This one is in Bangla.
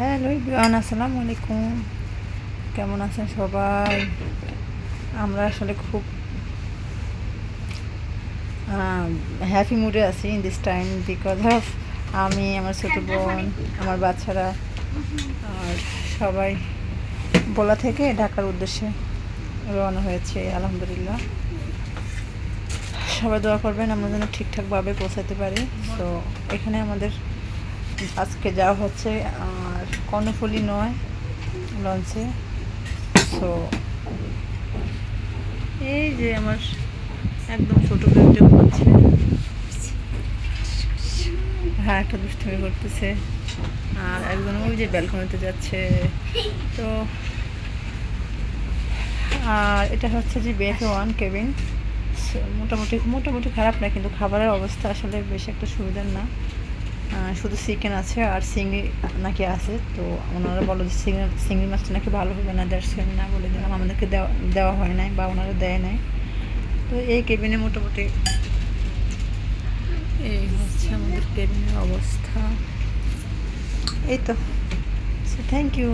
হ্যালো ইব্রান আসসালামু আলাইকুম। কেমন আছেন সবাই? আমরা আসলে খুব হ্যাপি মুডে আছি in this time because of আমি আমার ছোটো বোন আমার বাচ্চারা আর সবাই বলা থেকে ঢাকার উদ্দেশ্যে রওনা হয়েছে আলহামদুলিল্লাহ। সবাই দোয়া করবেন আমরা যেন ঠিকঠাকভাবে পৌঁছাতে পারি। তো এখানে আমাদের আজকে যাওয়া হচ্ছে কর্ণফুলি নয় লঞ্চে। তো এই যে আমার একদম ছোটো বেবিটা করছে। হ্যাঁ একটা দুষ্টুমি করতেছে। আর একজন ওই যে ব্যালকনিতে যাচ্ছে। তো, আর এটা হচ্ছে যে বিএফএ ওয়ান কেবিন মোটামুটি মোটামুটি খারাপ না, কিন্তু খাবারের অবস্থা আসলে বেশি একটা সুবিধার না। শুধু চিকেন আছে আর চিংড়ি নাকি আছে। তো ওনারা বলো যে চিংড়ি মাছটা নাকি ভালো হবে না দ্যাটস আমি না বলে দিলাম। আমাদেরকে দেওয়া দেওয়া হয় নাই বা ওনারা দেয় নাই। তো এই কেবিনে মোটামুটি এই হচ্ছে আমাদের কেবিনের অবস্থা। এই তো। Thank you